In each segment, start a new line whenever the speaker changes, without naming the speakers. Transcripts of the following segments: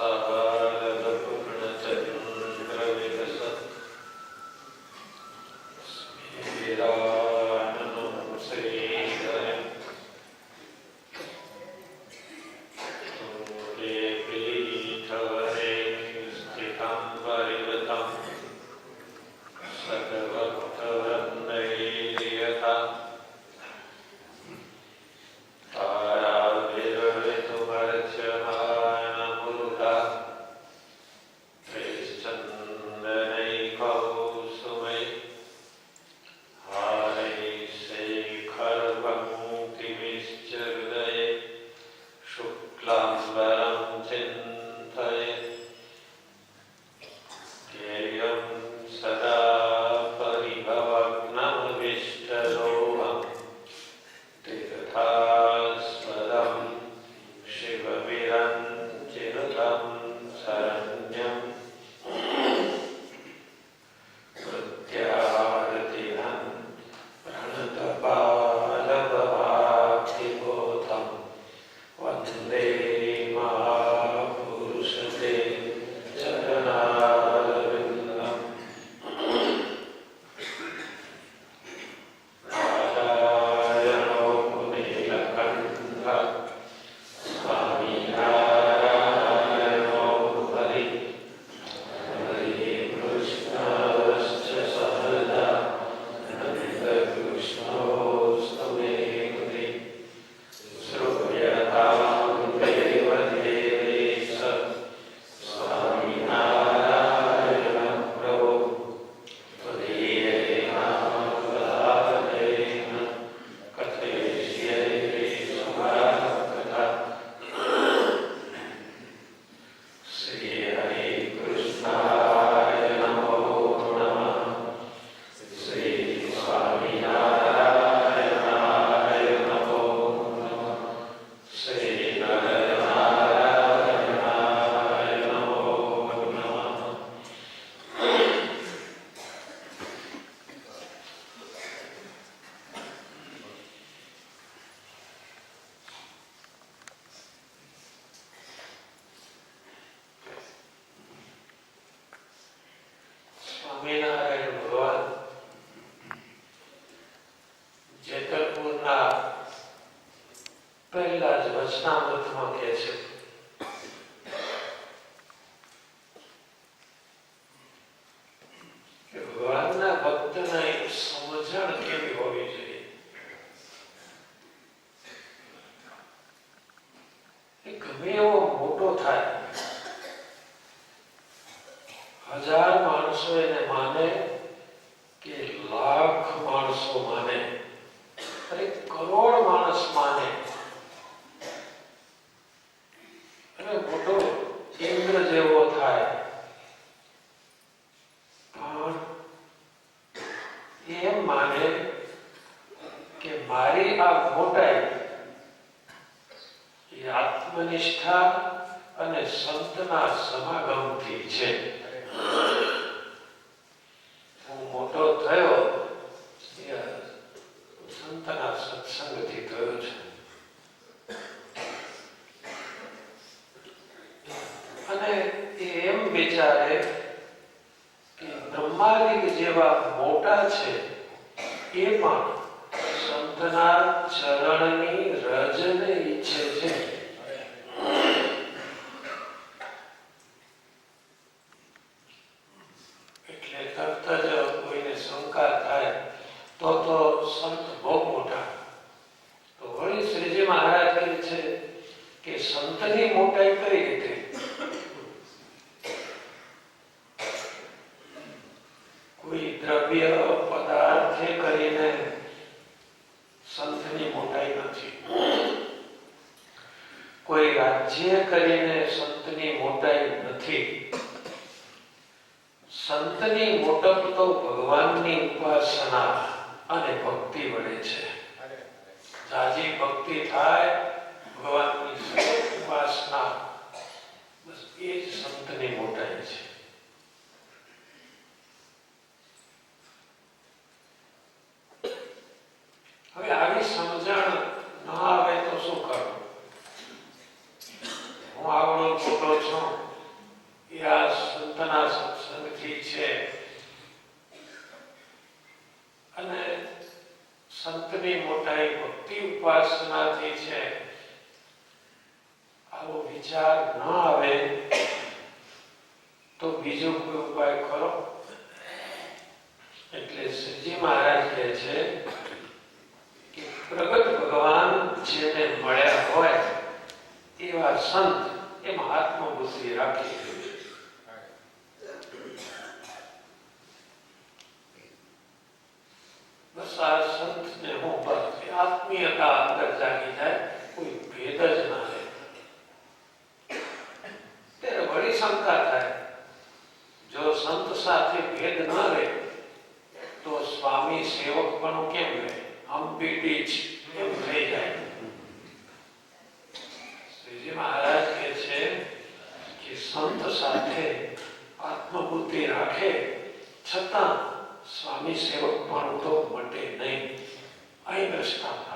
uh, દ્રવ્ય પદાર્થે કરીને સંતની મોટાઈ નથી. કોઈ રાજ્ય કરીને સંતની મોટાઈ નથી. સંતની મોટપ તો ભગવાનની ઉપાસના અને ભક્તિ વડે છે. જાજી ભક્તિ થાય, ભગવાનની ઉપાસના, બસ એ જ સંતની મોટાઈ છે. શંકા થાય. જો સંત સાથે ભેદ ન રહે, તો સ્વામી સેવક પણ કેમ રહે? હમ્પી જ એમ થઈ જાય. શ્રીજી મહારાજ કહે છે કે સંત સાથે આત્મબુદ્ધિ રાખે, છતાં સ્વામી સેવક પણ તો મટે નહીં. અહીં દ્રષ્ટાંત.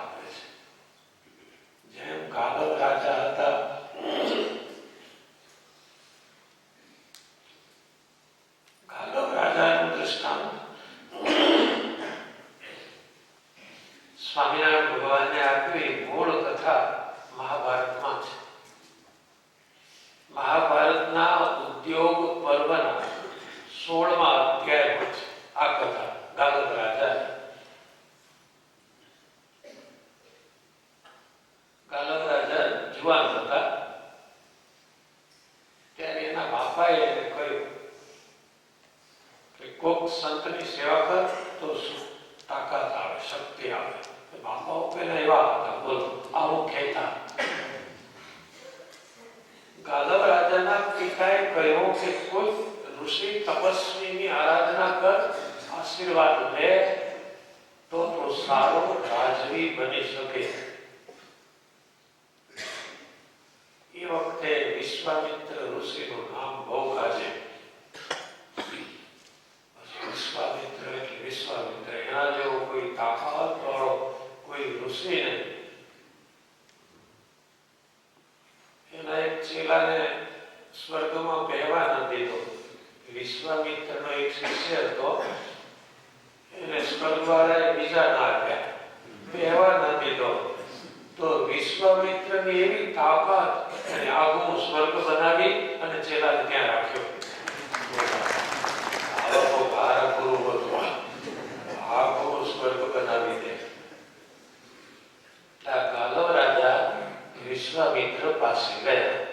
extremamente rapaz e velha.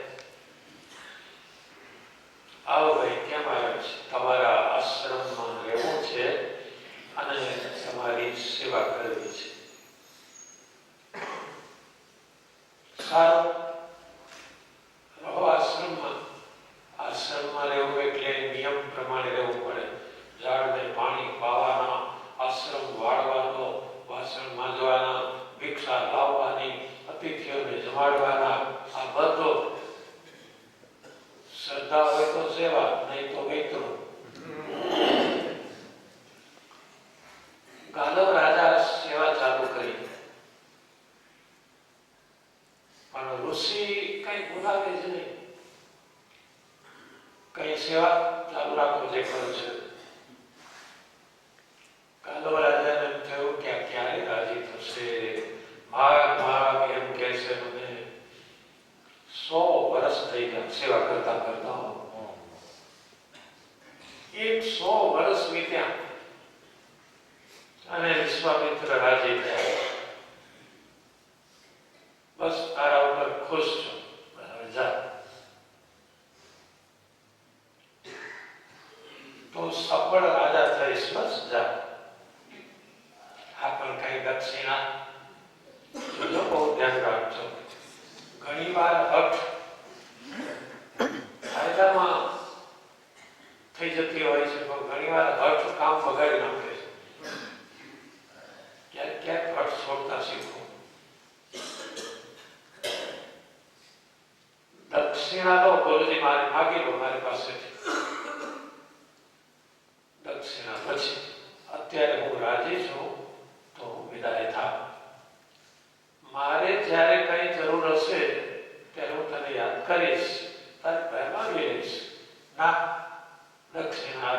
I've seen,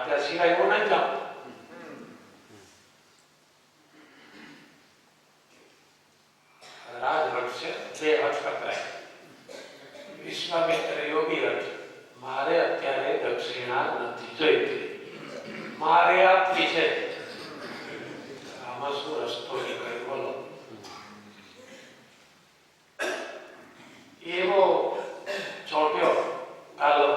ના દક્ષિણા અત્યારે સિવાય હું નહીં જાઉં રાજહટ છે બે હટ પકડાય વિશ્વામિત્ર યોગી હટ મારે અત્યારે દક્ષિણા નથી જોઈતી મારે આપવી છે આમાં શું રસ્તો નીકળે બોલો એવો ચોટ્યો ગાલો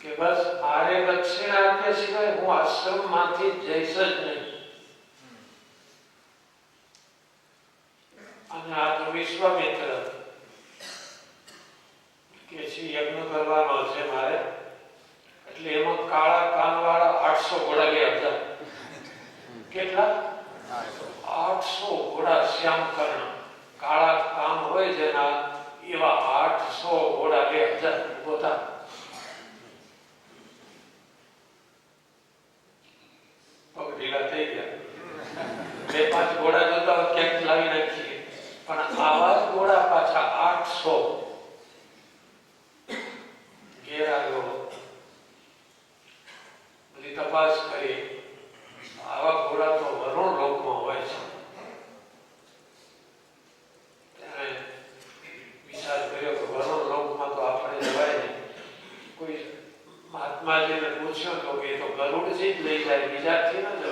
કે બસ મારે દક્ષિણા આપ્યા સિવાય હું આશ્રમમાંથી જઈશ જ નહીં અને આ તો વિશ્વામિત્ર કે છે યજ્ઞ કરવાનો છે મારે એટલે એમાં કાળા કાનવાળા આઠસો ઘોડા ગયા હતા કેટલા આઠસો ઘોડા શ્યામકર્ણ કાળા કાન હોય જેના એવા આઠસો ઘોડા બે હજાર પોતા પગ ઢીલા થઈ ગયા બે પાંચ ઘોડા જોતા હોય ક્યાંક લાવી નાખીએ પણ આવા જ ઘોડા પાછા આઠસો ઘેર આવ્યો બધી તપાસ કરી આવા ઘોડા તો વરુણ લોકમાં હોય છે ત્યારે વિચાર કર્યો કે વરુણ લોકમાં તો આપણે જવાય નહીં કોઈ મહાત્માજીને પૂછ્યો તો કે એ તો ગરુડજી જ લઈ જાય બીજાથી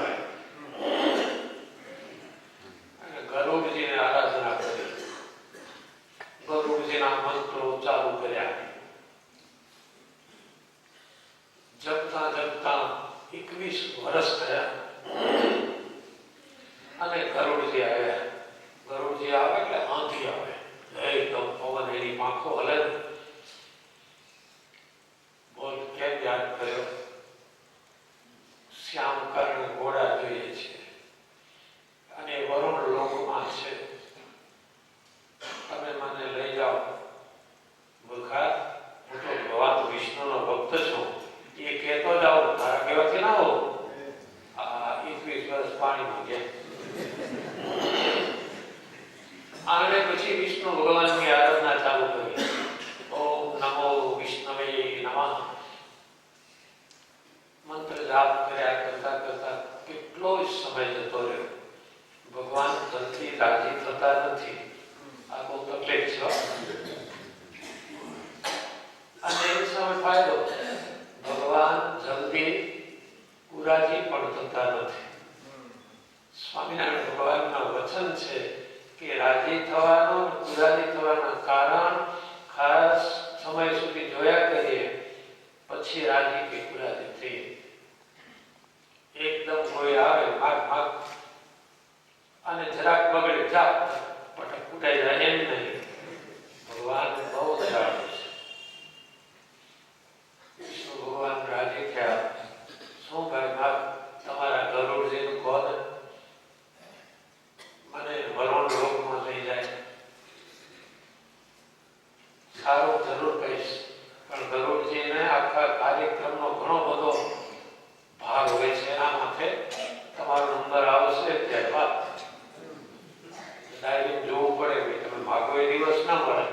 ડાયરી જોવું પડે તમે માગો એ દિવસ ના મળે.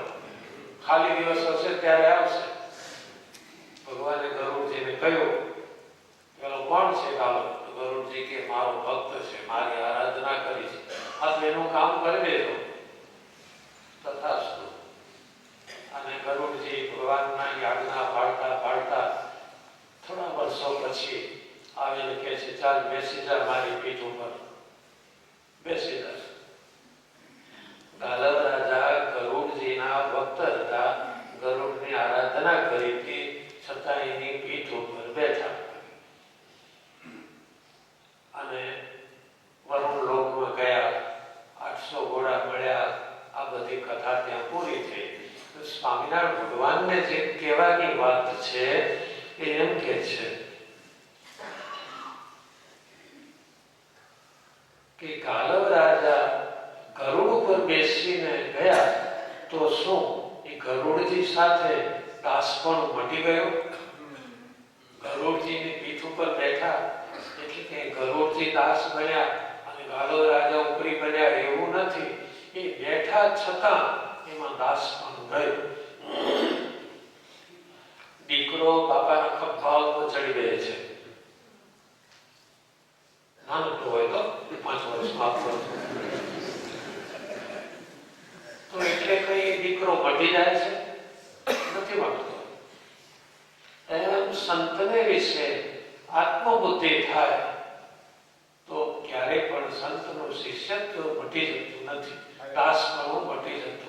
ખાલી દિવસ હશે ત્યારે આવશે. ભગવાને ગરુડજીને કહ્યું, પેલો કોણ છે કાલો ગરુડજી કે, મારો ભક્ત છે, મારી આરાધના કરી છે. આ તો એનું કામ કરી દેજો. તથાસ્તુ. અને ગરુડજી ભગવાનના યાજ્ઞા પાડતા પાડતા થોડા વર્ષો પછી આવીને કહે છે, ચાલ, બેસી જા મારી પીઠ ઉપર. બેસી જા. ગાલવ રાજા ગરુડજીના અને વરુણ લોકમાં ગયા. આઠસો ઘોડા મળ્યા. આ બધી કથા ત્યાં પૂરી થઈ. સ્વામિનારાયણ ભગવાનને જે કહેવાની વાત છે, એ એમ કે છે સમજી ગયો. ગરુડજીની પીઠ ઉપર બેઠા. એટલે કે ગરુડજી દાસ બન્યા અને ગાલો રાજા ઉપરી બન્યા એવું નથી. એ બેઠા છતાં એમાં દાસ પણ ગયો. દીકરો બાપાના ખભાવ પર ચડી ગયે છે. નાનકડો હોય તો પાંચ વર્ષ માફ તો એટલે કઈ દીકરો મટી જાય છે? નથી મળતો. સંતને વિશે આત્મબુદ્ધિ થાય તો ક્યારે પણ સંતનું શિષ્યત્વ મટી જતું નથી. દાસ પણ ઘટી જતું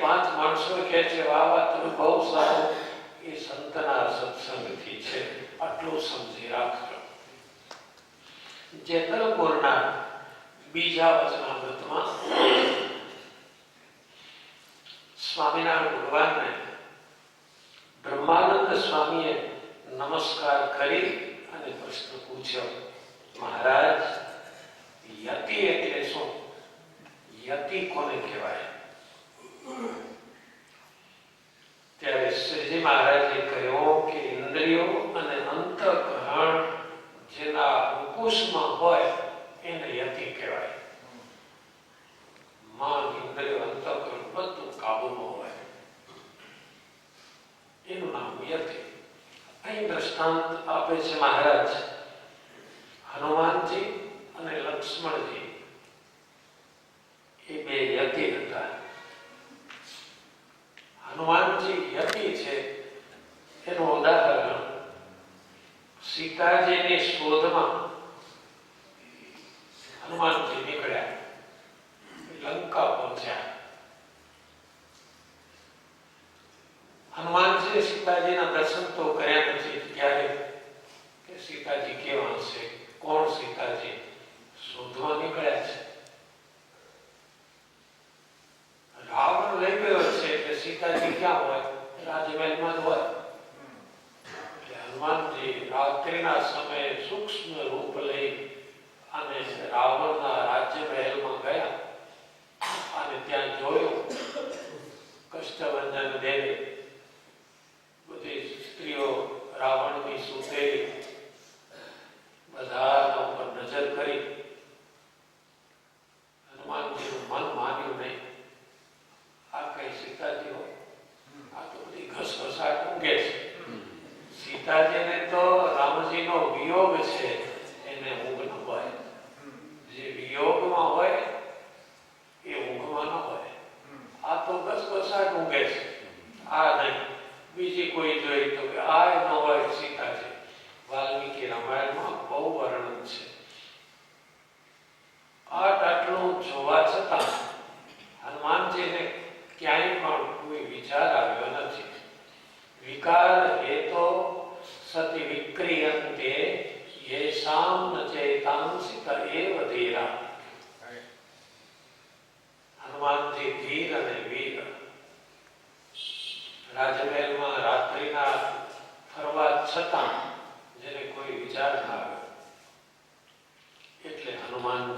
પાંચ માણસો કે છે વાહ તમે બહુ સારો એ સંતના સત્સંગથી છે. આટલું સમજી રાખજો. જેતલપુરના બીજા વચનામૃતમાં સ્વામિનારાયણ ભગવાનને બ્રહ્માનંદ સ્વામીએ નમસ્કાર કરી અને પ્રશ્ન પૂછ્યો, મહારાજ, યતિ એટલે શું? યતિ કોને કહેવાય? ત્યારે શ્રીજી મહારાજે કહ્યું કે ઇન્દ્રિયો અને અંતકરણ જેના અંકુશમાં હોય એને યતિ કહેવાય. માન, ઇન્દ્રિયો, અંતકરણ બધું કાબુમાં હોય. એનું નામ યતિ. અહીં દ્રષ્ટાંત આપે છે મહારાજ.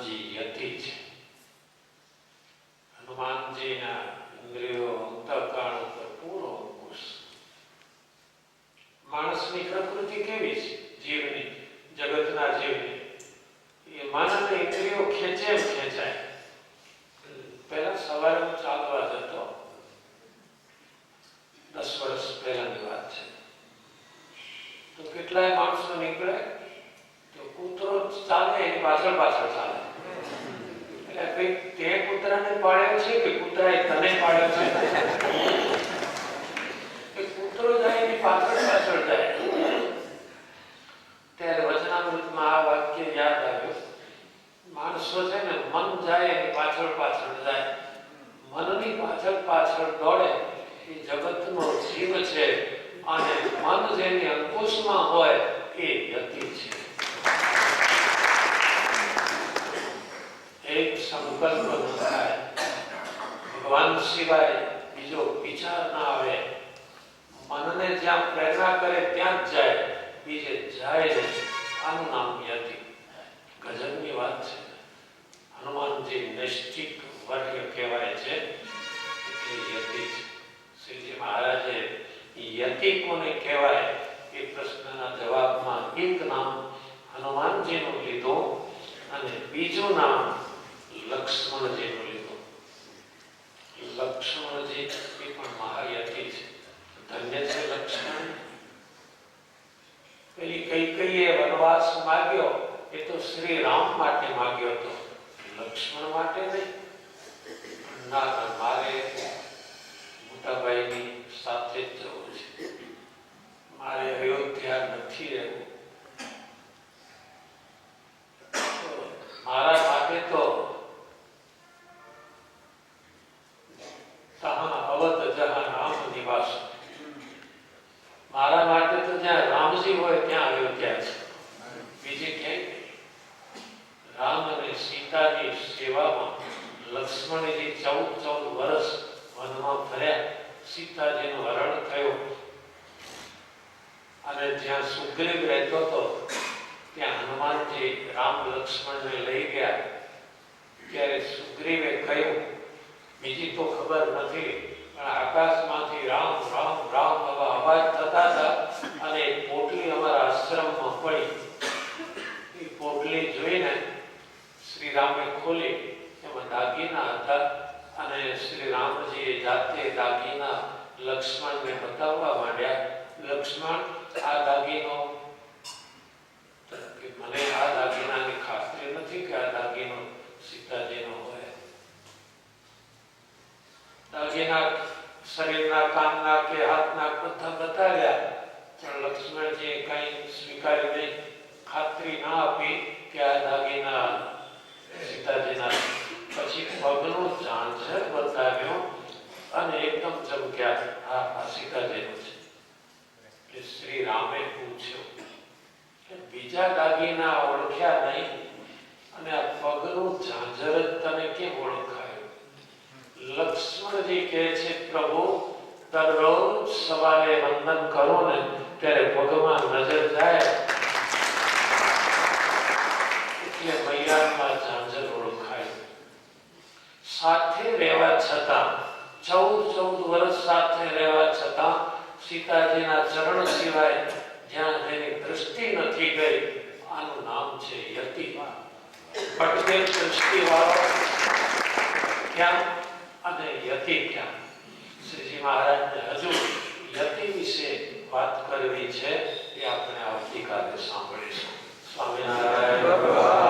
de Atete. ખભે બીજું નામ લક્ષ્મણજીનું લીધું. લક્ષ્મણજી એ પણ મહાયતી છે. ધન્ય છે લક્ષ્મણ. પેલી કઈ કઈ એ વનવાસ માગ્યો એ તો શ્રી રામ માટે માગ્યો હતો. લક્ષ્મણ માટે નહીં. ના ના મારે મોટાભાઈની સાથે જ જવું છે મારે અયોધ્યા નથી રહેવું તો મારા માટે તો તહાં અવધ જહાં રામ નિવાસ મારા માટે તો જ્યાં હોય ત્યાં અયોધ્યા છે બીજે ક્યાંય રામ અને સીતાની સેવામાં લક્ષ્મણજી ચૌદ ચૌદ વર્ષ વનમાં ફર્યા. સીતાજીનું હરણ થયું. અને જ્યાં સુગ્રીવ રહેતો હતો, ત્યાં હનુમાનજી રામ લક્ષ્મણને લઈ ગયા. ત્યારે સુગ્રીવે કહ્યું, બીજી તો ખબર નથી, પણ આકાશમાંથી રામ રામ રામ આવા અવાજ થતા હતા અને પોટલી આશ્રમમાં પડી. એ પોટલી જોઈને શ્રી રામે ખોલી એમાં દાગીના હતા અને શ્રી રામજીએ જાતે દાગીના લક્ષ્મણને બતાવવા માંડ્યા, લક્ષ્મણ, આ દાગીનો મને આ દાગીનાની ખાતરી નથી કે આ દાગીનો સીતાજીનો હોય. દાગીના શરીરના કાનના કે હાથના બધા બતાવ્યા. પણ લક્ષ્મણજીએ કંઈ સ્વીકારી નહીં ખાતરી ના આપી કે આ દાગીના સીતાજીના પછી પગનું ઝાંઝર બતાવ્યો અને એકદમ ચમક્યા આ સીતાજીનું છે. શ્રી રામે પૂછ્યું બીજા દાગીના ઓળખ્યા નહીં અને આ પગનું ઝાંઝર જ તને કેમ ઓળખાયું? લક્ષ્મણજી કહે છે, પ્રભુ, દરરોજ સવારે વંદન કરો ને ત્યારે ભગવાન નજર જાય, એટલે મૈયામાં ઝાંઝર ઓળખાય. સાથે રહેવા છતાં, ચૌદ ચૌદ વર્ષ સાથે રહેવા છતાં, સીતાજીના ચરણ સિવાય જ્યાં તેની દ્રષ્ટિ નથી ગઈ. આનું નામ છે યતિ પટકેલ દ્રષ્ટિ વાળો ક્યાં અને યતિ ક્યાં? શ્રીજી મહારાજને હજુ યતિ વિશે વાત કરવી છે એ આપણે આવતીકાલે સાંભળીશું. સ્વામિનારાયણ ભગવાન.